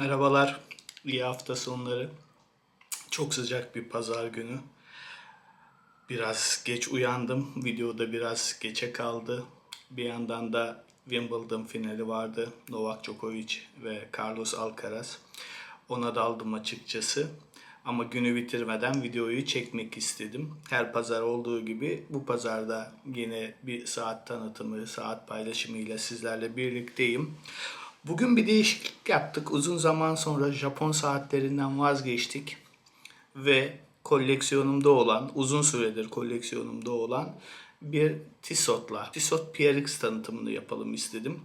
Merhabalar, iyi hafta sonları. Çok sıcak bir pazar günü. Biraz geç uyandım, videoda biraz geçe kaldı. Bir yandan da Wimbledon finali vardı. Novak Djokovic ve Carlos Alcaraz. Ona daldım açıkçası. Ama günü bitirmeden videoyu çekmek istedim. Her pazar olduğu gibi bu pazarda yine bir saat tanıtımı, saat paylaşımıyla sizlerle birlikteyim. Bugün bir değişiklik yaptık. Uzun zaman sonra Japon saatlerinden vazgeçtik ve koleksiyonumda olan, uzun süredir koleksiyonumda olan bir Tissot'la, Tissot PRX tanıtımını yapalım istedim.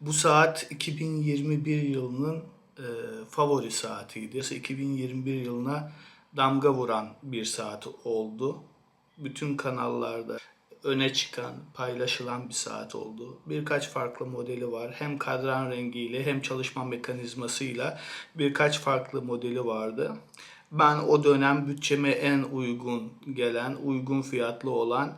Bu saat 2021 yılının e, favori saatiydi. 2021 yılına damga vuran bir saat oldu. Bütün kanallarda öne çıkan, paylaşılan bir saat oldu. Birkaç farklı modeli var. Hem kadran rengiyle hem çalışma mekanizmasıyla birkaç farklı modeli vardı. Ben o dönem bütçeme en uygun gelen, uygun fiyatlı olan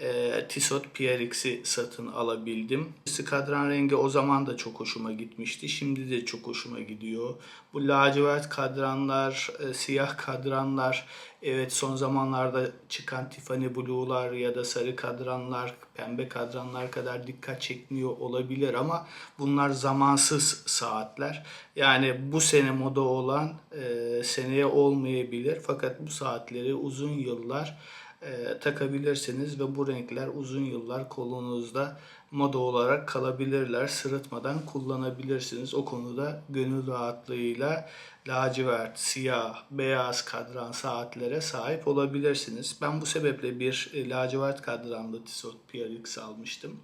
e, Tissot PRX'i satın alabildim. Kadran rengi o zaman da çok hoşuma gitmişti. Şimdi de çok hoşuma gidiyor. Bu lacivert kadranlar, e, siyah kadranlar, evet son zamanlarda çıkan Tiffany Blue'lar ya da sarı kadranlar, pembe kadranlar kadar dikkat çekmiyor olabilir ama bunlar zamansız saatler. Yani bu sene moda olan e, seneye olmayabilir fakat bu saatleri uzun yıllar e, takabilirsiniz ve bu renkler uzun yıllar kolunuzda moda olarak kalabilirler. Sırıtmadan kullanabilirsiniz. O konuda gönül rahatlığıyla lacivert, siyah, beyaz kadran saatlere sahip olabilirsiniz. Ben bu sebeple bir e, lacivert kadranlı Tissot PRX almıştım.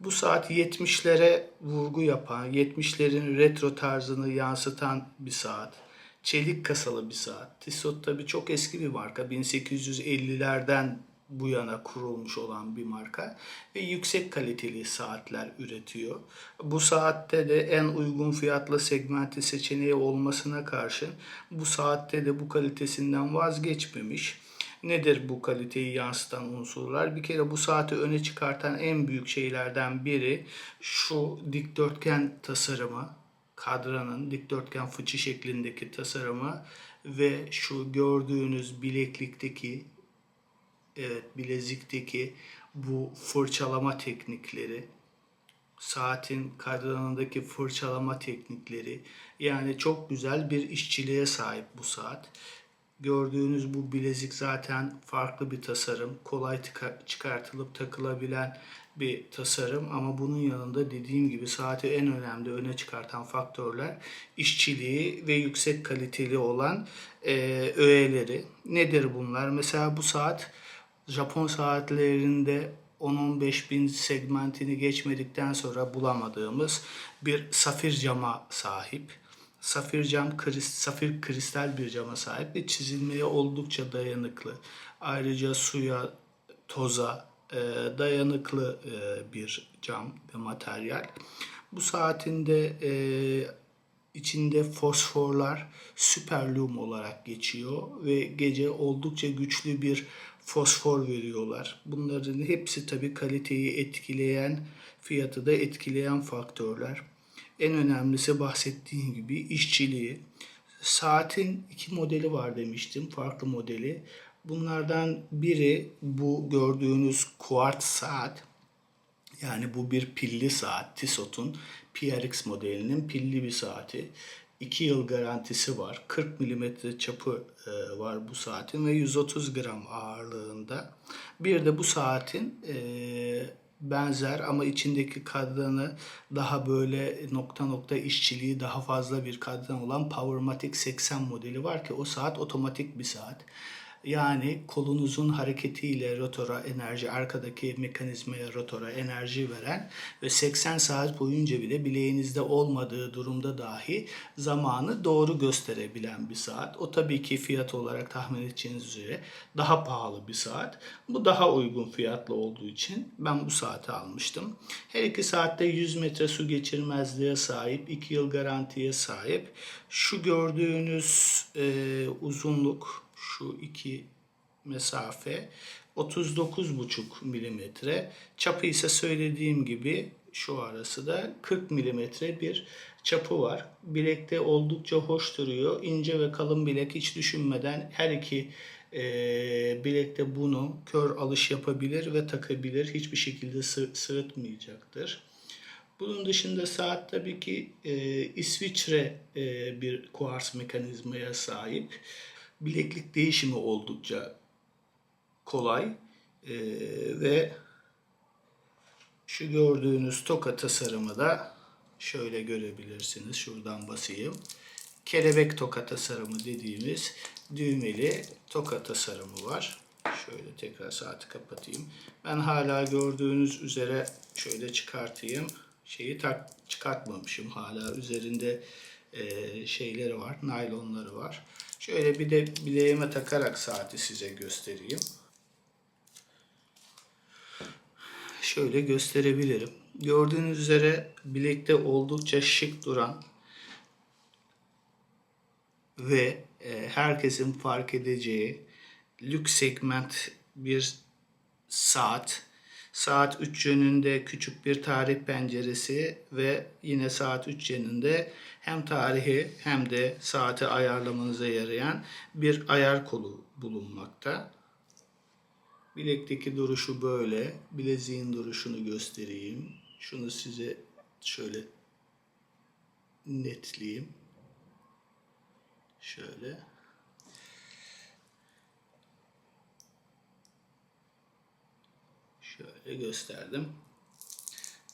Bu saat 70'lere vurgu yapan, 70'lerin retro tarzını yansıtan bir saat çelik kasalı bir saat. Tissot tabii çok eski bir marka. 1850'lerden bu yana kurulmuş olan bir marka ve yüksek kaliteli saatler üretiyor. Bu saatte de en uygun fiyatlı segmenti seçeneği olmasına karşın bu saatte de bu kalitesinden vazgeçmemiş. Nedir bu kaliteyi yansıtan unsurlar? Bir kere bu saati öne çıkartan en büyük şeylerden biri şu dikdörtgen tasarımı kadranın dikdörtgen fıçı şeklindeki tasarımı ve şu gördüğünüz bileklikteki evet bilezikteki bu fırçalama teknikleri saatin kadranındaki fırçalama teknikleri yani çok güzel bir işçiliğe sahip bu saat. Gördüğünüz bu bilezik zaten farklı bir tasarım. Kolay çıkartılıp takılabilen bir tasarım ama bunun yanında dediğim gibi saati en önemli öne çıkartan faktörler işçiliği ve yüksek kaliteli olan e, öğeleri. Nedir bunlar? Mesela bu saat Japon saatlerinde 10-15 bin segmentini geçmedikten sonra bulamadığımız bir safir cama sahip. Safir cam, krist, safir kristal bir cama sahip ve çizilmeye oldukça dayanıklı. Ayrıca suya, toza, e, dayanıklı e, bir cam ve materyal. Bu saatinde e, içinde fosforlar süperlum olarak geçiyor ve gece oldukça güçlü bir fosfor veriyorlar. Bunların hepsi tabii kaliteyi etkileyen, fiyatı da etkileyen faktörler. En önemlisi bahsettiğim gibi işçiliği. Saatin iki modeli var demiştim, farklı modeli. Bunlardan biri bu gördüğünüz kuart saat. Yani bu bir pilli saat. Tissot'un PRX modelinin pilli bir saati. 2 yıl garantisi var. 40 mm çapı e, var bu saatin ve 130 gram ağırlığında. Bir de bu saatin e, benzer ama içindeki kadranı daha böyle nokta nokta işçiliği daha fazla bir kadran olan Powermatic 80 modeli var ki o saat otomatik bir saat. Yani kolunuzun hareketiyle rotora enerji, arkadaki mekanizmaya rotora enerji veren ve 80 saat boyunca bile bileğinizde olmadığı durumda dahi zamanı doğru gösterebilen bir saat. O tabii ki fiyat olarak tahmin edeceğiniz üzere daha pahalı bir saat. Bu daha uygun fiyatlı olduğu için ben bu saati almıştım. Her iki saatte 100 metre su geçirmezliğe sahip, 2 yıl garantiye sahip. Şu gördüğünüz e, uzunluk şu iki mesafe 39,5 milimetre. Çapı ise söylediğim gibi şu arası da 40 milimetre bir çapı var. Bilekte oldukça hoş duruyor. İnce ve kalın bilek hiç düşünmeden her iki e, bilekte bunu kör alış yapabilir ve takabilir. Hiçbir şekilde sı- sırıtmayacaktır. Bunun dışında saat tabii ki e, İsviçre e, bir kuars mekanizmaya sahip. Bileklik değişimi oldukça kolay E, ve şu gördüğünüz toka tasarımı da şöyle görebilirsiniz. Şuradan basayım. Kelebek toka tasarımı dediğimiz düğmeli toka tasarımı var. Şöyle tekrar saati kapatayım. Ben hala gördüğünüz üzere şöyle çıkartayım. Şeyi tak çıkartmamışım hala. Üzerinde e, şeyleri var, naylonları var. Şöyle bir de bileğime takarak saati size göstereyim. şöyle gösterebilirim. Gördüğünüz üzere bilekte oldukça şık duran ve e, herkesin fark edeceği lüks segment bir saat. Saat 3 yönünde küçük bir tarih penceresi ve yine saat 3 yönünde hem tarihi hem de saati ayarlamanıza yarayan bir ayar kolu bulunmakta. Bilekteki duruşu böyle. Bileziğin duruşunu göstereyim. Şunu size şöyle netleyeyim. Şöyle. Şöyle gösterdim.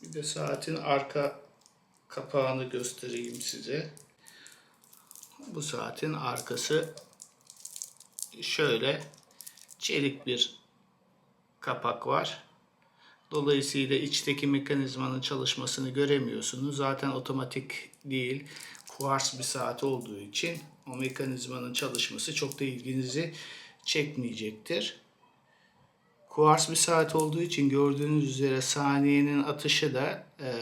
Bir de saatin arka kapağını göstereyim size. Bu saatin arkası şöyle çelik bir kapak var. Dolayısıyla içteki mekanizmanın çalışmasını göremiyorsunuz. Zaten otomatik değil, kuars bir saat olduğu için o mekanizmanın çalışması çok da ilginizi çekmeyecektir. Kuars bir saat olduğu için gördüğünüz üzere saniyenin atışı da e,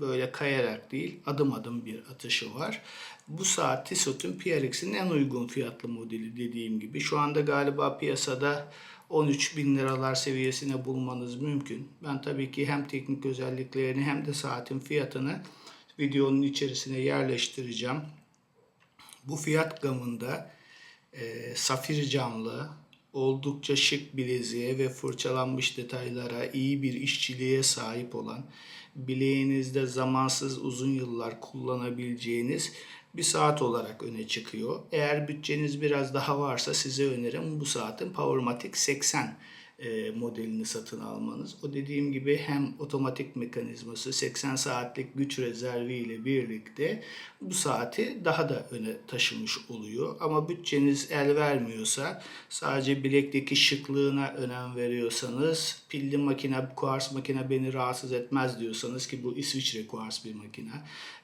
böyle kayarak değil adım adım bir atışı var. Bu saat Tissot'un PRX'in en uygun fiyatlı modeli dediğim gibi. Şu anda galiba piyasada 13 bin liralar seviyesine bulmanız mümkün. Ben tabii ki hem teknik özelliklerini hem de saatin fiyatını videonun içerisine yerleştireceğim. Bu fiyat gamında e, safir camlı, oldukça şık bileziğe ve fırçalanmış detaylara, iyi bir işçiliğe sahip olan, bileğinizde zamansız uzun yıllar kullanabileceğiniz bir saat olarak öne çıkıyor. Eğer bütçeniz biraz daha varsa size önerim bu saatin Powermatic 80 e, modelini satın almanız. O dediğim gibi hem otomatik mekanizması 80 saatlik güç rezervi ile birlikte bu saati daha da öne taşımış oluyor. Ama bütçeniz el vermiyorsa sadece bilekteki şıklığına önem veriyorsanız pilli makine, kuars makine beni rahatsız etmez diyorsanız ki bu İsviçre kuars bir makine.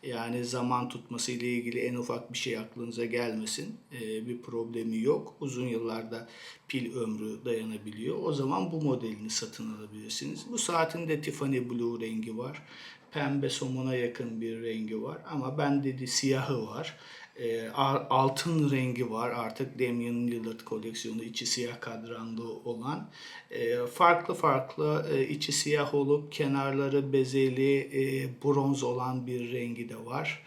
Yani zaman tutması ile ilgili en ufak bir şey aklınıza gelmesin. Ee, bir problemi yok. Uzun yıllarda pil ömrü dayanabiliyor. O zaman bu modelini satın alabilirsiniz. Bu saatin de Tiffany Blue rengi var. Pembe somona yakın bir rengi var. Ama ben dedi siyahı var. E, altın rengi var artık Damian Lillard koleksiyonu içi siyah kadranlı olan e, farklı farklı e, içi siyah olup kenarları bezeli e, bronz olan bir rengi de var.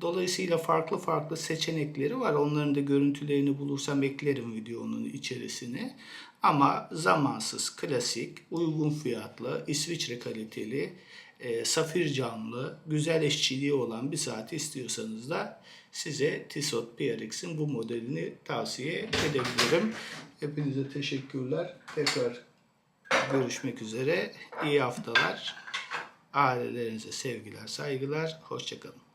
Dolayısıyla farklı farklı seçenekleri var. Onların da görüntülerini bulursam eklerim videonun içerisine. Ama zamansız, klasik, uygun fiyatlı, İsviçre kaliteli, e, safir camlı, güzel eşçiliği olan bir saati istiyorsanız da size Tissot PRX'in bu modelini tavsiye edebilirim. Hepinize teşekkürler. Tekrar görüşmek üzere. İyi haftalar. Ailelerinize sevgiler, saygılar. Hoşçakalın.